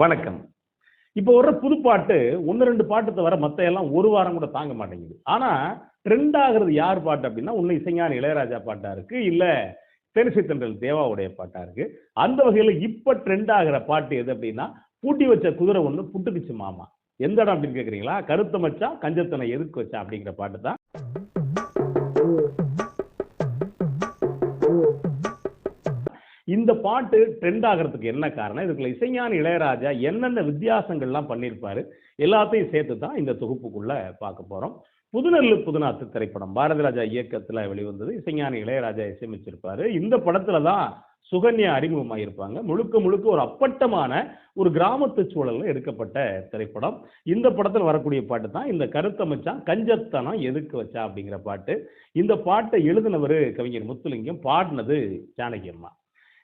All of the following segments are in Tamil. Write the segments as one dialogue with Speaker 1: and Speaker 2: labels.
Speaker 1: வணக்கம். இப்போ வர்ற புது பாட்டு ஒன்று ரெண்டு பாட்டு தவிர மத்த எல்லாம் ஒரு வாரம் கூட தாங்க மாட்டேங்குது. ஆனா ட்ரெண்ட் ஆகுறது யார் பாட்டு அப்படின்னா ஒன்று இசைஞானி இளையராஜா பாட்டா இருக்கு இல்ல தெரிசை தென்றல் தேவாவுடைய பாட்டா இருக்கு. அந்த வகையில இப்ப ட்ரெண்ட் ஆகிற பாட்டு எது அப்படின்னா பூட்டி வச்ச குதிரை ஒண்ணு புட்டுக்குச்சு மாமா. எந்த இடம் அப்படின்னு கேக்குறீங்களா? கருத்த மச்சா கஞ்சத்தனை எதுக்கு வச்சா அப்படிங்கிற பாட்டு தான். இந்த பாட்டு ட்ரெண்ட் ஆகிறதுக்கு என்ன காரணம்? இதுக்குள்ள இசைஞான இளையராஜா என்னென்ன வித்தியாசங்கள்லாம் பண்ணியிருப்பாரு எல்லாத்தையும் சேர்த்து தான் இந்த தொகுப்புக்குள்ள பார்க்க போறோம். புதுநெல்லு புதுநாத்து திரைப்படம். பாரதி ராஜா வெளிவந்தது. இசைஞான இளையராஜா இசையமைச்சிருப்பாரு. இந்த படத்துல தான் சுகன்யா அறிமுகமாயிருப்பாங்க. முழுக்க முழுக்க ஒரு அப்பட்டமான ஒரு கிராமத்து சூழலில் எடுக்கப்பட்ட திரைப்படம். இந்த படத்தில் வரக்கூடிய பாட்டு தான் இந்த கருத்தமைச்சான் கஞ்சத்தனம் எதுக்கு வச்சா அப்படிங்கிற பாட்டு. இந்த பாட்டை எழுதினவர் கவிஞர் முத்துலிங்கம் பாடினது ஜானகி அம்மா.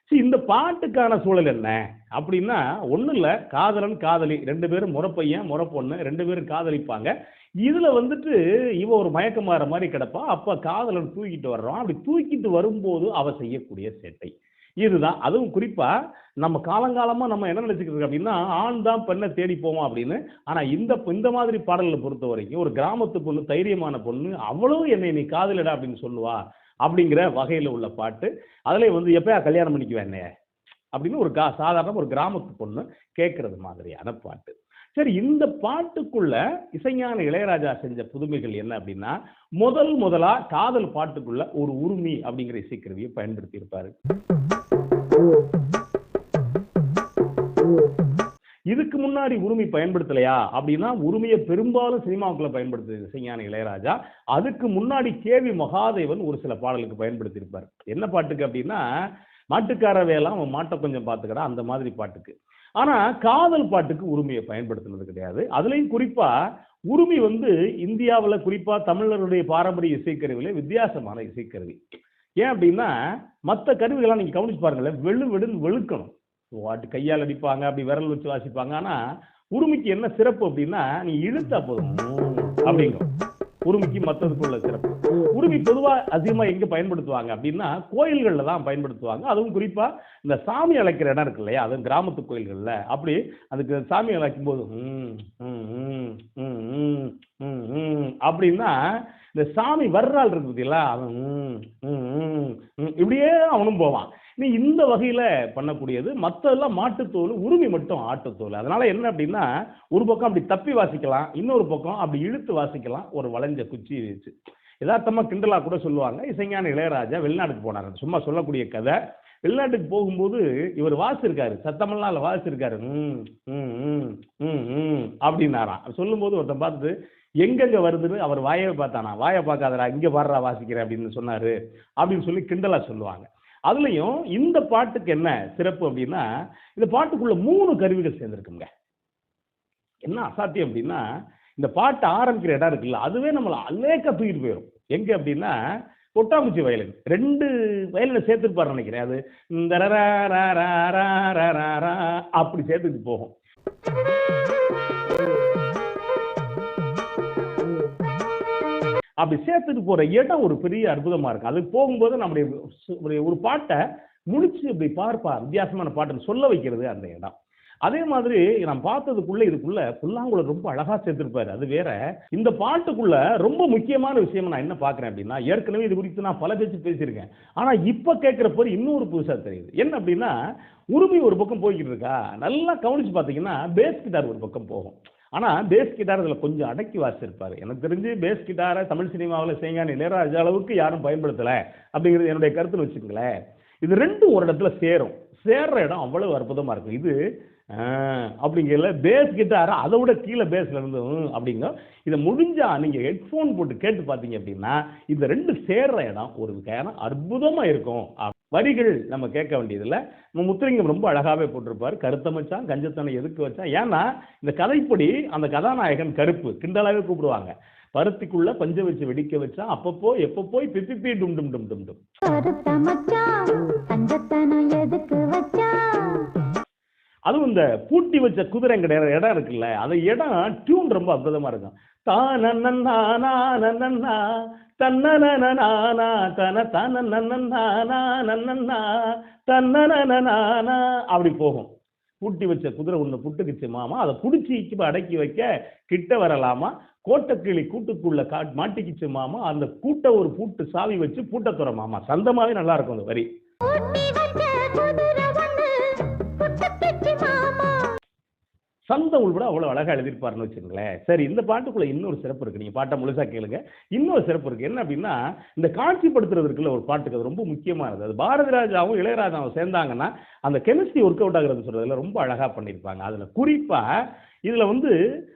Speaker 1: சரி இந்த பாட்டுக்கான சூழல் என்ன? அப்படின்னா ஒன்றும் இல்லை. காதலன் காதலி. ரெண்டு பேரும் முறப்பையன் முறப்பொண்ணு. ரெண்டு பேரும் காதலிப்பாங்க. இதில் வந்துட்டு இவ ஒரு மயக்கமாற மாதிரி கிடப்பா. அப்போ காதலன் தூக்கிட்டு வர்றான். அப்படி தூக்கிட்டு வரும்போது அவ செய்யக்கூடிய சேட்டை. இதுதான். அதுவும் குறிப்பாக நம்ம காலங்காலமாக நம்ம என்ன நினச்சிக்கிட்டு இருக்கோம் அப்படின்னா ஆண் தான் பெண்ணை தேடி போவோம் அப்படின்னு. ஆனால் இந்த இந்த மாதிரி பாடல்களை பொறுத்த வரைக்கும் ஒரு கிராமத்து பொண்ணு தைரியமான பொண்ணு அவ்வளவு என்னை நீ காதலிடா அப்படின்னு சொல்லுவா. அப்படிங்கிற வகையில் உள்ள பாட்டு. அதில் வந்து எப்பயா கல்யாணம் பண்ணிக்குவேன் என்னைய? அப்படின்னு ஒரு கா சாதாரண ஒரு கிராமத்து பொண்ணு கேட்கறது மாதிரியான பாட்டு. சரி இந்த பாட்டுக்குள்ள இசைஞான இளையராஜா செஞ்ச புதுமைகள் என்ன அப்படின்னா முதல் முதலா காதல் பாட்டுக்குள்ள ஒரு உரிமை அப்படிங்கிற இசைக்கருவியை பயன்படுத்தி இருப்பாரு இதுக்கு முன்னாடி உரிமை பயன்படுத்தலையா? அப்படின்னா உரிமையை பெரும்பாலும் சினிமாவுக்குள்ள பயன்படுத்துது இசைஞான இளையராஜா. அதுக்கு முன்னாடி கேவி மகாதேவன் ஒரு சில பாடலுக்கு பயன்படுத்தியிருப்பார். என்ன பாட்டுக்கு அப்படின்னா மாட்டுக்கார வேலாம் அவன் மாட்டை கொஞ்சம் பார்த்துக்கடா அந்த மாதிரி பாட்டுக்கு. ஆனா காதல் பாட்டுக்கு உரிமையை பயன்படுத்தினது கிடையாது. அதுலயும் குறிப்பா உரிமை வந்து இந்தியாவில் குறிப்பா தமிழருடைய பாரம்பரிய இசைக்கருவியில வித்தியாசமான இசைக்கருவி. ஏன் அப்படின்னா மற்ற கருவிகள்லாம் நீங்க கவனிச்சு பாருங்களேன் வெளு வெடுன்னு வெளுக்கணும். வாட்டு கையால் அடிப்பாங்க அப்படி விரல் வச்சு வாசிப்பாங்க. ஆனா உரிமைக்கு என்ன சிறப்பு அப்படின்னா நீ இழுத்தா போதும். அப்படிங்கும் உரிமைக்கு மற்றதுக்கு உள்ள சிறப்பு. உரிமை பொதுவா அதிகமா எங்க பயன்படுத்துவாங்க அப்படின்னா கோயில்கள்ல தான் பயன்படுத்துவாங்க. அதுவும் குறிப்பா இந்த சாமி அழைக்கிற இடம் இருக்கு இல்லையா அதுவும் கிராமத்து கோயில்கள்ல. அப்படி அதுக்கு சாமி அழைக்கும் போது ம், ம், ம், ம், ம், ம், ம் அப்படின்னா இந்த சாமி வர்றாள் இருக்கு பார்த்தீங்களா அவன் ம், ம், ம், ம், இப்படியே அவனும் போவான். நீ இந்த வகையில் பண்ணக்கூடியது மற்றதெல்லாம் மாட்டுத்தோல் உரிமை மட்டும் ஆட்டுத்தோல். அதனால என்ன அப்படின்னா ஒரு பக்கம் அப்படி தப்பி வாசிக்கலாம் இன்னொரு பக்கம் அப்படி இழுத்து வாசிக்கலாம் ஒரு வளைஞ்ச குச்சி வச்சு யதார்த்தமா கிண்டலா கூட சொல்லுவாங்க இசைஞான இளையராஜா வெளிநாட்டுக்கு போனார். சும்மா சொல்லக்கூடிய கதை. வெளிநாட்டுக்கு போகும்போது இவர் வாசிருக்காரு சத்தமெல்லாம் அதில் வாசிருக்காரு ம் ம் ம் ம் ம் அப்படின்னாராம். சொல்லும்போது ஒருத்தன் பார்த்து எங்கெங்க வருதுன்னு அவர் வாயை பார்த்தானா? வாயை பார்க்காதடா இங்கே பாடுறா வாசிக்கிறேன் அப்படின்னு சொன்னாரு. அப்படின்னு சொல்லி கிண்டலா சொல்லுவாங்க. அதுலேயும் இந்த பாட்டுக்கு என்ன சிறப்பு அப்படின்னா இந்த பாட்டுக்குள்ள மூணு கருவிகள் சேர்ந்துருக்குங்க என்ன அசாத்தியம் அப்படின்னா இந்த பாட்டு ஆரம்பிக்கிற இடம் இருக்குல்ல அதுவே நம்மளை அலேக்க தூக்கிட்டு போயிடும் எங்கே அப்படின்னா கொட்டாங்குச்சி வயலின் ரெண்டு வயலில் சேர்த்துருப்பார் நினைக்கிறேன் அது இந்த அப்படி சேர்த்துட்டு போகும் அப்படி சேர்த்துட்டு போற இடம் ஒரு பெரிய அற்புதமா இருக்கும் அது போகும்போது நம்முடைய ஒரு பாட்டை முடிச்சு இப்படி பார்ப்பார் வித்தியாசமான பாட்டுன்னு சொல்ல வைக்கிறது அந்த இடம். அதே மாதிரி நான் பார்த்ததுக்குள்ள இதுக்குள்ள புல்லாங்குழல் ரொம்ப அழகா சேர்த்திருப்பாரு. அது வேற. இந்த பாட்டுக்குள்ள ரொம்ப முக்கியமான விஷயம் நான் என்ன பாக்குறேன் அப்படின்னா ஏற்கனவே இது குறித்து நான் பல பேச்சு பேசியிருக்கேன். ஆனா இப்ப கேட்கிறப்ப இன்னொரு புதுசா தெரியுது. என்ன அப்படின்னா உரிமை ஒரு பக்கம் போய்கிட்டு இருக்கா? நல்லா கவனிச்சு பாத்தீங்கன்னா பேஸ் கிட்டார் ஒரு பக்கம் போகும். ஆனால் பேஸ் கிட்டார் இதில் கொஞ்சம் அடக்கி வாசிச்சிருப்பார். எனக்கு தெரிஞ்சு பேஸ் கிட்டாரை தமிழ் சினிமாவில் செய்யாங்க இளையராஜா அளவுக்கு யாரும் பயன்படுத்தலை அப்படிங்கிறது என்னுடைய கருத்தில் வச்சுக்கங்களேன். இது ரெண்டும் ஒரு இடத்துல சேரும். சேர்ற இடம் அவ்வளவு அற்புதமாக இருக்கும். இது அப்படிங்கிறல பேஸ் கிட்டாரை அதை விட கீழே பேஸில் இருந்து அப்படிங்க இதை முடிஞ்சால் நீங்கள் ஹெட்ஃபோன் போட்டு கேட்டு பார்த்தீங்க அப்படின்னா இந்த ரெண்டு சேர்ற இடம் ஒரு வகையான அற்புதமாக இருக்கும். வரிகள் நம்ம கேட்க வேண்டியதில்லை. நம்ம முத்துலிங்கம் ரொம்ப அழகாவே போட்டிருப்பார். கருத்த மச்சான் கஞ்சத்தனை எதுக்கு வச்சா ஏன்னா இந்த கதைப்படி அந்த கதாநாயகன் கருப்பு கிண்டலாவே கூப்பிடுவாங்க. பருத்திக்குள்ள பஞ்ச வச்சு வெடிக்க வச்சா அப்பப்போ எப்போ போய் பிப்பி டும் டும் டும் டும்.
Speaker 2: வச்சான்?
Speaker 1: அதுவும் இந்த பூட்டி வச்ச குதிரைங்கிற இடம் இருக்குல்ல அந்த இடம் டியூன் ரொம்ப அற்புதமா இருக்கும். தானன்னா நானன்னா தன தனனனா நன்னன்னா அப்படி போகும். பூட்டி வச்ச குதிரை ஒண்ணு புட்டுக்குச்சு மாமா அதை புடிச்சு அடக்கி வைக்க கிட்ட வரலாமா? கோட்டக்கிளி கூட்டுக்குள்ள காட் மாட்டிக்கிச்சு மாமா அந்த கூட்ட ஒரு பூட்டு சாவி வச்சு பூட்ட துற மாமா. சந்தமாவே நல்லா இருக்கும் அந்த வரி. சந்த உள்பட அவ்வளவு அழகா எழுதியிருப்பாருன்னு வச்சுங்களேன் சரி இந்த பாட்டுக்குள்ள இன்னொரு சிறப்பு இருக்கு. நீங்க பாட்டை முழுசா கேளுங்க. இன்னொரு சிறப்பு இருக்கு. என்ன அப்படின்னா இந்த காட்சிப்படுத்துறது இருக்குல்ல ஒரு பாட்டுக்கு அது ரொம்ப முக்கியமானது. அது பாரதி ராஜாவும் இளையராஜாவும் சேர்ந்தாங்கன்னா அந்த கெமிஸ்ட்ரி ஒர்க் அவுட் ஆகுறது சொல்றதுல ரொம்ப அழகா பண்ணியிருப்பாங்க. அதுல குறிப்பா இதுல வந்து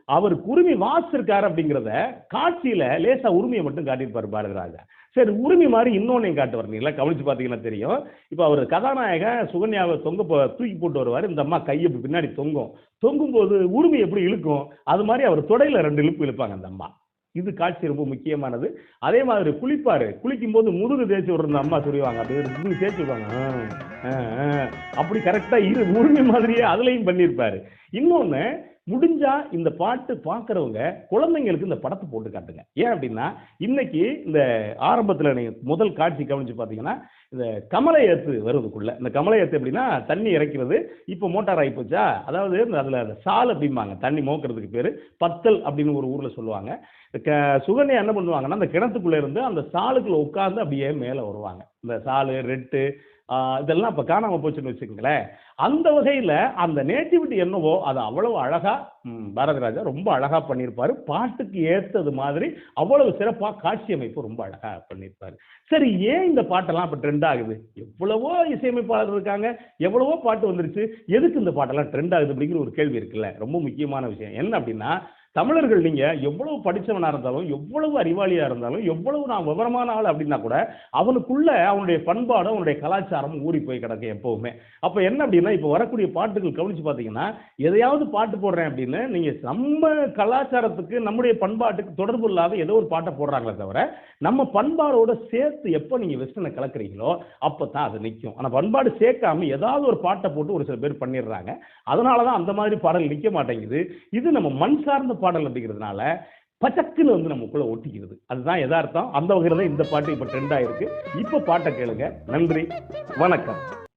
Speaker 1: அவர் குருமி வாசிச்சிருக்காரு அப்படிங்கிறத காட்சியில லேசா உரிமையை மட்டும் காட்டியிருப்பாரு பாரதி ராஜா சரி உரிமை மாதிரி இன்னொன்று காட்டு வரீங்களா கவனிச்சு பார்த்தீங்கன்னா தெரியும். இப்போ அவர் கதாநாயகன் சுகன்யாவை தொங்க போ- தூக்கி போட்டு வருவார். இந்த அம்மா கையை இப்படி பின்னாடி தொங்கும். தொங்கும் போது உரிமை எப்படி இழுக்கும்? அது மாதிரி அவர் தொடையில் ரெண்டு இழுப்பு இழுப்பாங்க அந்த அம்மா. இது காட்சி ரொம்ப முக்கியமானது. அதே மாதிரி குளிப்பார். குளிக்கும் போது முதுகு தேய்ச்சி விடுற அந்த அம்மா சொல்லுவாங்க. அப்படி முதுகு தேய்ச்சி விடுவாங்க. அப்படி கரெக்டாக இரு உரிமை மாதிரியே அதுலேயும் பண்ணியிருப்பார். இன்னொன்று முடிஞ்சா இந்த பாட்டு பார்க்குறவங்க குழந்தைங்களுக்கு இந்த படத்தை போட்டு காட்டுங்க. ஏன் அப்படின்னா இன்னைக்கு இந்த ஆரம்பத்தில் நீங்கள் முதல் காட்சி கவனிச்சு பார்த்தீங்கன்னா இந்த கமலை ஏத்து வருவதுக்குள்ள இந்த கமலை ஏத்து எப்படின்னா தண்ணி இறைக்கிறது இப்போ மோட்டார் ஆகி போச்சா? அதாவது இந்த அதில் அந்த சால் அப்படிம்பாங்க தண்ணி மோக்கிறதுக்கு பேர் பத்தல் அப்படின்னு ஒரு ஊரில் சொல்லுவாங்க. க சுகன்யா என்ன பண்ணுவாங்கன்னா அந்த கிணத்துக்குள்ளே இருந்து அந்த சாலுக்குள்ளே உட்காந்து அப்படியே மேலே வருவாங்க. இந்த சாலு ரெட்டு இதெல்லாம் இப்போ காணாமல் போச்சுன்னு வச்சுக்கோங்களேன். அந்த வகையில் அந்த நேட்டிவிட்டி என்னவோ அது அவ்வளவு அழகாக பாரதராஜா ரொம்ப அழகாக பண்ணியிருப்பாரு பாட்டுக்கு ஏற்றது மாதிரி அவ்வளவு சிறப்பாக காட்சி அமைப்பு ரொம்ப அழகாக பண்ணியிருப்பாரு சரி ஏன் இந்த பாட்டெல்லாம் இப்போ ட்ரெண்ட் ஆகுது? எவ்வளவோ இசையமைப்பாளர் இருக்காங்க எவ்வளவோ பாட்டு வந்துருச்சு. எதுக்கு இந்த பாட்டெல்லாம் ட்ரெண்ட் ஆகுது அப்படிங்கிற ஒரு கேள்வி இருக்குல்ல. ரொம்ப முக்கியமான விஷயம். என்ன அப்படின்னா தமிழர்கள் நீங்க எவ்வளவு படித்தவனாக இருந்தாலும் எவ்வளவு அறிவாளியா இருந்தாலும் எவ்வளவு நான் விவரமான ஆள் அப்படின்னா கூட அவனுக்குள்ள அவனுடைய பண்பாடும் அவனுடைய கலாச்சாரமும் ஊறி போய் கிடக்கு எப்பவுமே. அப்ப என்ன அப்படின்னா இப்ப வரக்கூடிய பாட்டுகள் கவனிச்சு பாத்தீங்கன்னா எதையாவது பாட்டு போடுறேன் அப்படின்னு நீங்க நம்ம கலாச்சாரத்துக்கு நம்முடைய பண்பாட்டுக்கு தொடர்பு இல்லாத ஏதோ ஒரு பாட்டை போடுறாங்களே தவிர நம்ம பண்பாடோட சேர்த்து எப்போ நீங்க வெஸ்டர்னை கலக்குறீங்களோ அப்பதான் அது நிற்கும் ஆனா பண்பாடு சேர்க்காம ஏதாவது ஒரு பாட்டை போட்டு ஒரு சில பேர் பண்ணிடுறாங்க. அதனாலதான் அந்த மாதிரி பாடல் நிற்க மாட்டேங்குது. இது நம்ம மண் சார்ந்த பாடல் அப்படிங்கிறதுனால பச்சக்குன்னு வந்து நமக்குள்ள ஒட்டிக்கிறது. அதுதான் எதார்த்தம் அந்த வகையில் தான் இந்த பாட்டு இப்போ ட்ரெண்ட் ஆயிருக்கு. இப்போ பாட்டை கேளுங்க. நன்றி. வணக்கம்.